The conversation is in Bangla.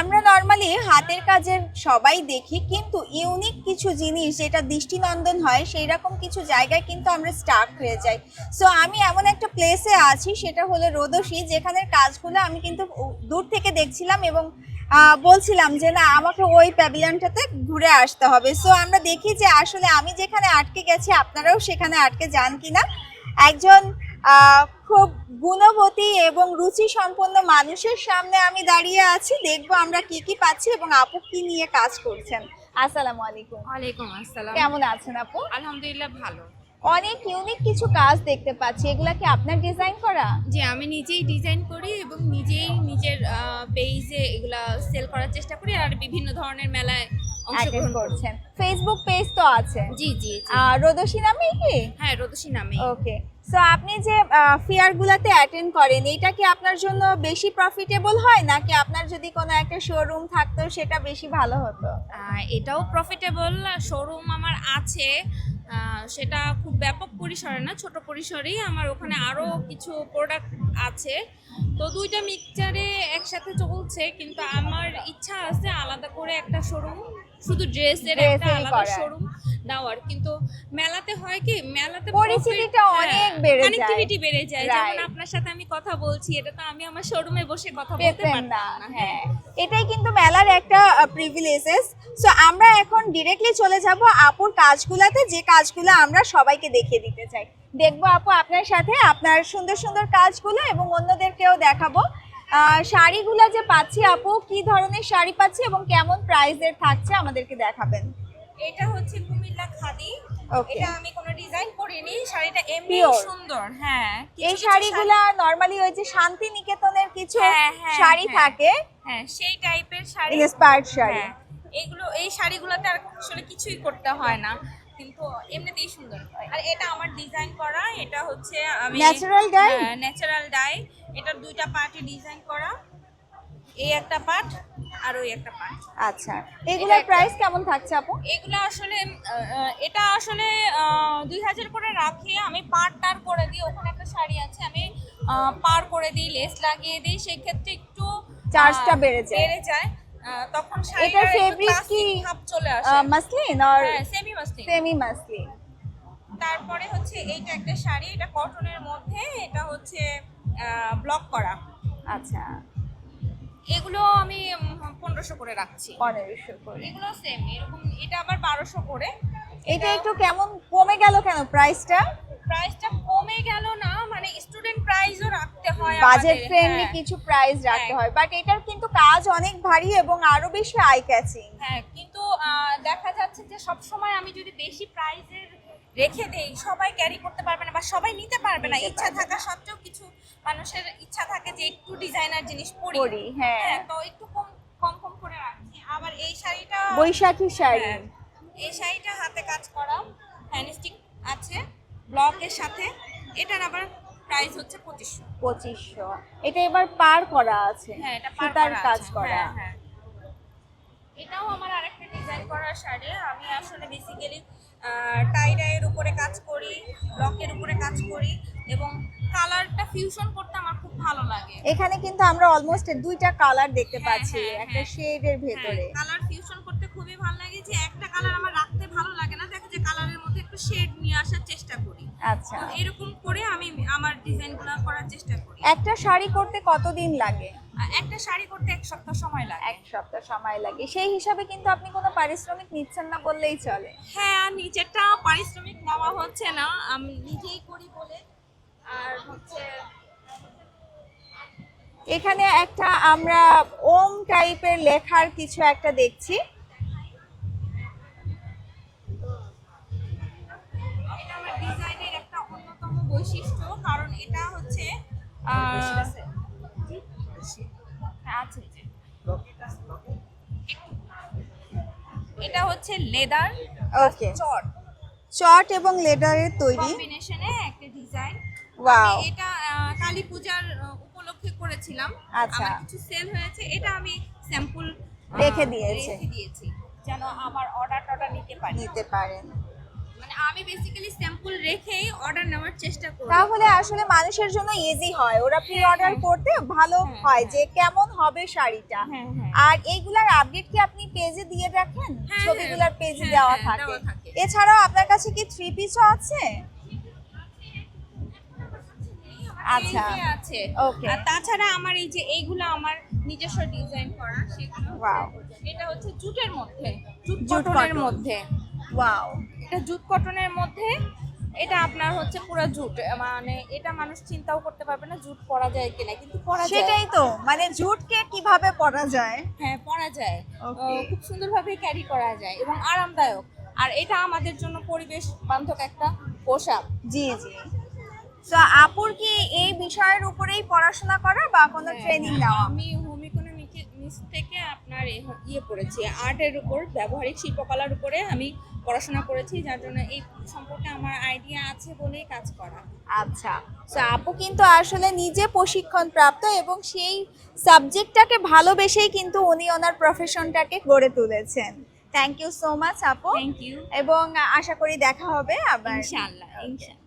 আমরা নর্মালি হাতের কাজের সবাই দেখি, কিন্তু ইউনিক কিছু জিনিস যেটা দৃষ্টিনন্দন হয় সেই রকম কিছু জায়গায় কিন্তু আমরা স্টাক হয়ে যাই। সো আমি এমন একটা প্লেসে আছি, সেটা হলো রোদসী যেখানের কাজগুলো আমি কিন্তু দূর থেকে দেখছিলাম এবং বলছিলাম যে না, আমাকে ওই প্যাভিলিয়নটাতে ঘুরে আসতে হবে। সো আমরা দেখি যে আসলে আমি যেখানে আটকে গেছি, আপনারাও সেখানে আটকে যান কিনা। একজন খুব গুণবতী এবং রুচি সম্পন্ন মানুষের সামনে আমি দাঁড়িয়ে আছি। দেখব আমরা কি কি পাচ্ছি এবং আপু কি নিয়ে কাজ করছেন। আসসালামু আলাইকুম। ওয়ালাইকুম আসসালাম। কেমন আছেন আপু? আলহামদুলিল্লাহ ভালো। অনেক ইউনিক কিছু কাজ দেখতে পাচ্ছি। এগুলা কি আপনার ডিজাইন করা? যে আমি নিজেই ডিজাইন করি এবং নিজেই নিজের পেজে এগুলা সেল করার চেষ্টা করি আর বিভিন্ন ধরনের মেলায় অংশগ্রহণ করছেন। ফেসবুক পেজ তো আছে। জি জি জি। আর রোদসী নামে কি? হ্যাঁ রোদসী নামে ওকে সো আপনি যে ফেয়ার গুলাতে অ্যাটেন্ড করেন এটা কি আপনার জন্য বেশি প্রফিটেবল হয়? নাকি আপনার যদি কোনো একটা শোরুম থাকতো সেটা বেশি ভালো হতো? এটাও প্রফিটেবল শোরুম আমার আছে। সেটা খুব ব্যাপক পরিসরে না ছোট পরিসরেই আমার ওখানে আরও কিছু প্রোডাক্ট আছে। তো দুইটা মিক্সচারে একসাথে চলছে কিন্তু আমার ইচ্ছা আছে আলাদা করে একটা শোরুম শুধু ড্রেসের একটা আলাদা শোরুম দেওয়ার কিন্তু মেলাতে হয় কি মেলাতে পরিচিতিটা অনেক বেড়ে যায়। কানেক্টিভিটি বেড়ে যায়। যেমন আপনার সাথে আমি কথা বলছি এটা তো আমি আমার শোরুমে বসে কথা বলতে পারতাম না না হ্যাঁ। এটাই কিন্তু মেলার একটা প্রিভিলেজেস সো আমরা এখন ডিরেক্টলি চলে যাব আপুর কাজগুলাতে যে কাজগুলো আমরা সবাইকে দেখিয়ে দিতে চাই। দেখব আপু আপনার সাথে আপনার সুন্দর সুন্দর কাজগুলো এবং অন্যদেরকেও দেখাবো। আহ, শাড়িগুলো যে পাচ্ছি আপু কি ধরনের শাড়ি পাচ্ছি এবং কেমন প্রাইসের থাকছে আমাদেরকে দেখাবেন। এটা হচ্ছে কুমিল্লা খাদি। এটা আমি কোনো ডিজাইন করিনি শাড়িটা এমনি সুন্দর হ্যাঁ। এই শাড়িগুলা নর্মালি ওই যে শান্তি নিকেতনের কিছু হ্যাঁ, হ্যাঁ, শাড়ি হ্যাঁ। থাকে। হ্যাঁ সেই টাইপের শাড়ি। ইন্সপায়ার্ড শাড়ি। এগুলো এই শাড়িগুলোতে আর আসলে কিছুই করতে হয় না কিন্তু এমনিতেই সুন্দর আর এটা আমার ডিজাইন করা এটা হচ্ছে আমি Natural dye? ন্যাচারাল ডাই এটার দুইটা পার্টে ডিজাইন করা। এই একটা পার্ট আর ওই একটা পার্ট আচ্ছা এগুলোর প্রাইস কেমন থাকছে আপু? এগুলো আসলে এটা আসলে দুই হাজার করে রাখি। আমি পার টার করে দিই ওখানে একটা শাড়ি আছে আমি পার করে দিই লেস লাগিয়ে দিই। সেই ক্ষেত্রে একটু চার্জটা বেড়ে যায়। বেড়ে যায়। তখন শাড়িটার fabric কি, ভাব চলে আসে। মাসলিন আর সেমি মাসলিন সেমি মাসলিন তারপরে হচ্ছে এইটা একটা শাড়ি এটা কটনের মধ্যে এটা হচ্ছে ব্লক করা। আচ্ছা। এগুলো আমি পনেরোশো করে রাখছি পনেরোশো করে এগুলো সেম এরকম এটা আবার বারোশো করে এটা একটু কেমন কমে গেল কেন প্রাইসটা প্রাইসটা কমে গেল না মানে স্টুডেন্ট প্রাইসও রাখতে হয় বাজেট ফ্রেন্ডলি হ্যাঁ। কিছু প্রাইস রাখতে হ্যাঁ। বাট এটার কিন্তু কাজ অনেক ভারী এবং আরও বেশি আই ক্যাচিং হ্যাঁ কিন্তু দেখা যাচ্ছে যে সব সময় আমি যদি বেশি প্রাইসের রেখে দেই সবাই ক্যারি করতে পারবে না বা সবাই নিতে পারবে না ইচ্ছা থাকা সত্ত্বেও কিছু মানুষের ইচ্ছা থাকে যে একটু ডিজাইনার জিনিস পরি। পরি, হ্যাঁ। তো একটু কম কম কম করে রাখছি আবার এই শাড়িটা বৈশাখী শাড়ি। হ্যাঁ, এই শাড়িটা হাতে কাজ করা হ্যান্ডস্টিক আছে ব্লকের সাথে। এটার আবার প্রাইস হচ্ছে পঁচিশশো। পঁচিশশো। এটা এবার পার করা আছে হ্যাঁ এটা পার কাজ করা। হ্যাঁ, হ্যাঁ। এটাও আমার আরেকটা ডিজাইন করা শাড়ি। আমি আসলে বেসিক্যালি টাই ডাইয়ের উপরে কাজ করি ব্লকের উপরে কাজ করি এবং কালারটা ফিউশন করতে আমার খুব ভালো লাগে। এখানে কিন্তু আমরা অলমোস্ট দুইটা কালার দেখতে হ্যাঁ, পাচ্ছি হ্যাঁ, একটা হ্যাঁ। শেডের ভেতরে। কালার ফিউশন করতে খুবই ভালো লাগে যে একটা কালার আমার রাখতে ভালো লাগে না দেখা যায় কালারের মধ্যে একটু শেড নিয়ে আসার চেষ্টা করি। আচ্ছা। এরকম করে আমি আমার ডিজাইনগুলো করার চেষ্টা করি। একটা শাড়ি করতে কতদিন লাগে? একটা শাড়ি করতে এক সপ্তাহ সময় লাগে। এক সপ্তাহ সময় লাগে। সেই হিসাবে কিন্তু আপনি কোনো পারিশ্রমিক নিচ্ছেন না বললেই চলে। হ্যাঁ নিচেরটা পারিশ্রমিক নেওয়া হচ্ছে না। আমি নিজেই করি বলে। আর হচ্ছে এখানে একটা আমরা ওম টাইপের লেখার কিছু একটা দেখছি। এটা আমার ডিজাইনের একটা অন্যতম বৈশিষ্ট্য। কারণ এটা হচ্ছে হ্যাঁ, আছে যে। এটা হচ্ছে লেদার ওকে চট। চট এবং লেদারের তৈরি। কম্বিনেশনে একটা ডিজাইন ওয়াও এটা কালী পূজার উপলক্ষে করেছিলাম। আচ্ছা। আমার কিছু সেল হয়েছে। এটা আমি স্যাম্পল রেখে দিয়েছে। রেখে দিয়েছি। যেন আমার অর্ডার টর্ডার নিতে পারি। নিতে পারেন। মানে আমি বেসিক্যালি স্যাম্পল রেখেই অর্ডার নেওয়ার চেষ্টা করি। তাহলে আসলে মানুষের জন্য ইজি হয়। ওরা প্রি অর্ডার হ্যাঁ। করতে ভালো হ্যাঁ, হয় হ্যাঁ। যে কেমন হবে শাড়িটা। হ্যাঁ হ্যাঁ। আর এইগুলার আপডেট কি আপনি পেজে দিয়ে রাখেন? হ্যাঁ, ছবিগুলার পেজে হ্যাঁ, দেওয়া হ্যাঁ, থাকে। এছাড়াও আপনার কাছে কি থ্রি পিসও আছে? আচ্ছা। আছে। Okay. আর তাছাড়া আমার এই যে এইগুলো আমার নিজস্ব ডিজাইন করা সেগুলো এটা হচ্ছে জুটের মধ্যে জুট জুট কটনের মধ্যে। ওয়াও এটা জুট কটনের মধ্যে এটা আপনার হচ্ছে পুরো জুট মানে এটা মানুষ চিন্তাও করতে পারবে না জুট পরা যায় কিনা কিন্তু পরা যায়। সেটাই তো মানে জুটকে কীভাবে পরা যায়? হ্যাঁ পরা যায়। খুব সুন্দরভাবে ক্যারি করা যায় এবং আরামদায়ক। আর এটা আমাদের জন্য পরিবেশ বান্ধব একটা পোশাক। জি জি। তো আপুর কি এই বিষয়ের উপরেই পড়াশোনা করা বা কোনো ট্রেনিং হ্যাঁ, নেওয়া? আমি হোম ইকোনমিক্স থেকে আপনার ইয়ে পড়েছি আর্টের উপর ব্যবহারিক শিল্পকলার উপরে আমি পড়াশোনা করেছি যার জন্য এই সম্পর্কে আমার আইডিয়া আছে বলেই কাজ করা। আচ্ছা তো আপু কিন্তু আসলে নিজে প্রশিক্ষণ প্রাপ্ত এবং সেই সাবজেক্টটাকে ভালোবেসেই কিন্তু উনি ওনার প্রফেশনটাকে গড়ে তুলেছেন। থ্যাংক ইউ সো মাচ আপু। থ্যাংক ইউ এবং আশা করি দেখা হবে আবার। ইনশাআল্লাহ ইনশাআল্লাহ।